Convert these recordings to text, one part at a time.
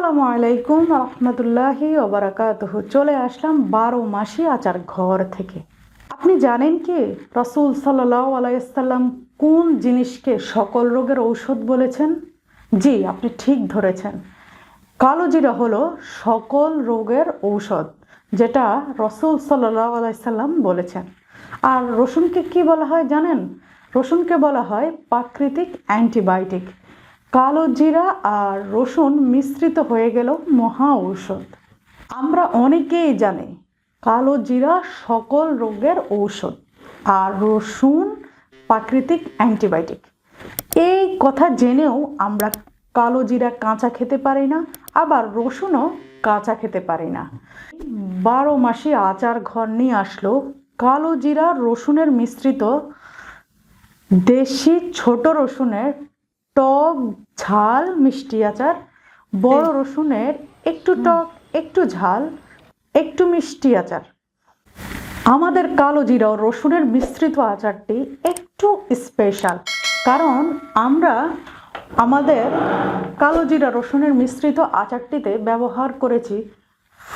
আসসালামু আলাইকুম রহমতুল্লাহি ওবরাকাতহ চলে আসলাম বারো মাসি আচার ঘর থেকে। আপনি জানেন কি? রসুল সাল্লাহ আলাইসাল্লাম কোন জিনিসকে সকল রোগের ঔষধ বলেছেন? জি, আপনি ঠিক ধরেছেন। কালো জিরা হলো সকল রোগের ঔষধ যেটা রসুল সাল্লাহ আলাইসাল্লাম বলেছেন। আর রসুনকে কি বলা হয় জানেন? রসুনকে বলা হয় প্রাকৃতিক অ্যান্টিবায়োটিক। কালো জিরা আর রসুন মিশ্রিত হয়ে গেল মহা ঔষধ। আমরা অনেকেই জানি কালো জিরা সকল রোগের ঔষধ আর রসুন প্রাকৃতিক অ্যান্টিবায়োটিক। এই কথা জেনেও আমরা কালো জিরা কাঁচা খেতে পারি না, আবার রসুনও কাঁচা খেতে পারি না। বারো মাসে আচার ঘর নিয়ে আসলো কালো জিরা রসুনের মিশ্রিত দেশি ছোট রসুনের টক ঝাল মিষ্টি আচার বড় রসুনের একটু টক একটু ঝাল একটু মিষ্টি আচার। আমাদের কালো জিরা ও রসুনের মিশ্রিত আচারটি একটু স্পেশাল কারণ আমরা আমাদের কালো জিরা রসুনের মিশ্রিত আচারটিতে ব্যবহার করেছি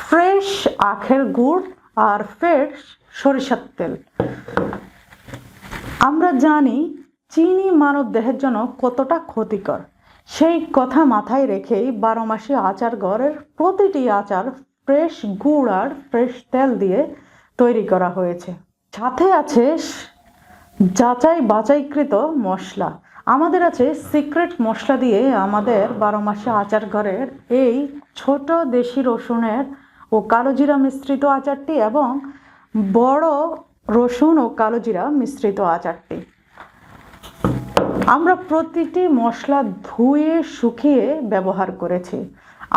ফ্রেশ আখের গুড় আর ফ্রেশ সরিষার তেল। আমরা জানি চিনি মানব দেহের জন্য কতটা ক্ষতিকর? সেই কথা মাথায় রেখেই বারো মাসে আচার ঘরের প্রতিটি আচার ফ্রেশ গুড় আর ফ্রেশ তেল দিয়ে তৈরি করা হয়েছে। সাথে আছে যাচাই বাছাইকৃত মশলা। আমাদের আছে সিক্রেট মশলা দিয়ে আমাদের বারো মাসে আচার ঘরের এই ছোট দেশি রসুনের ও কালো জিরা মিশ্রিত আচারটি এবং বড় রসুন ও কালো জিরা মিশ্রিত আচারটি। আমরা প্রতিটি মশলা ধুয়ে, শুকিয়ে ব্যবহার করেছি।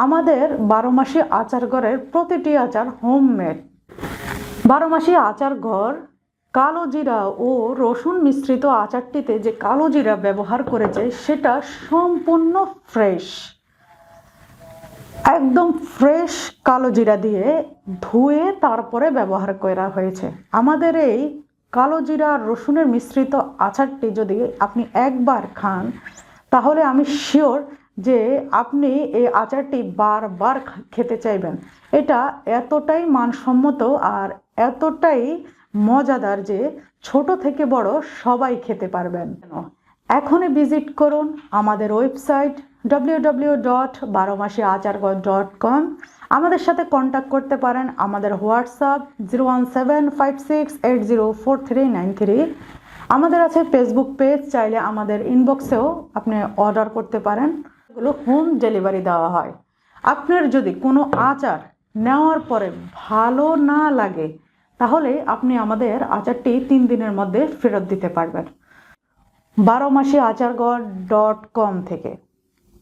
আমাদের বারো মাসে আচার ঘরের প্রতিটি আচার হোমমেড বারো মাসে আচার ঘর, কালো জিরা ও রসুন মিশ্রিত আচারটিতে যে কালো জিরা ব্যবহার করেছে, সেটা সম্পূর্ণ ফ্রেশ একদম ফ্রেশ কালো জিরা দিয়ে ধুয়ে তারপরে ব্যবহার করা হয়েছে। আমাদের এই কালো জিরা আর রসুনের মিশ্রিত আচারটি যদি আপনি একবার খান, তাহলে আমি শিওর যে আপনি এই আচারটি বারবার খেতে চাইবেন। এটা এতটাই মানসম্মত আর এতটাই মজাদার যে ছোট থেকে বড় সবাই খেতে পারবেন। এখনই ভিজিট করুন আমাদের ওয়েবসাইট ডাব্লিউ ডাব্লিউ ডট বারো মাসে আচারগড় ডট কম আমাদের সাথে কন্ট্যাক্ট করতে পারেন আমাদের WhatsApp zero one seven five six eight zero four three nine three আমাদের আছে ফেসবুক পেজ চাইলে আমাদের ইনবক্সেও আপনি অর্ডার করতে পারেন। এগুলো হোম ডেলিভারি দেওয়া হয়। আপনার যদি কোনো আচার নেওয়ার পরে ভালো না লাগে, তাহলে আপনি আমাদের আচারটি তিন দিনের মধ্যে ফেরত দিতে পারবেন। বারো মাসে আচারগড় ডট কম থেকে।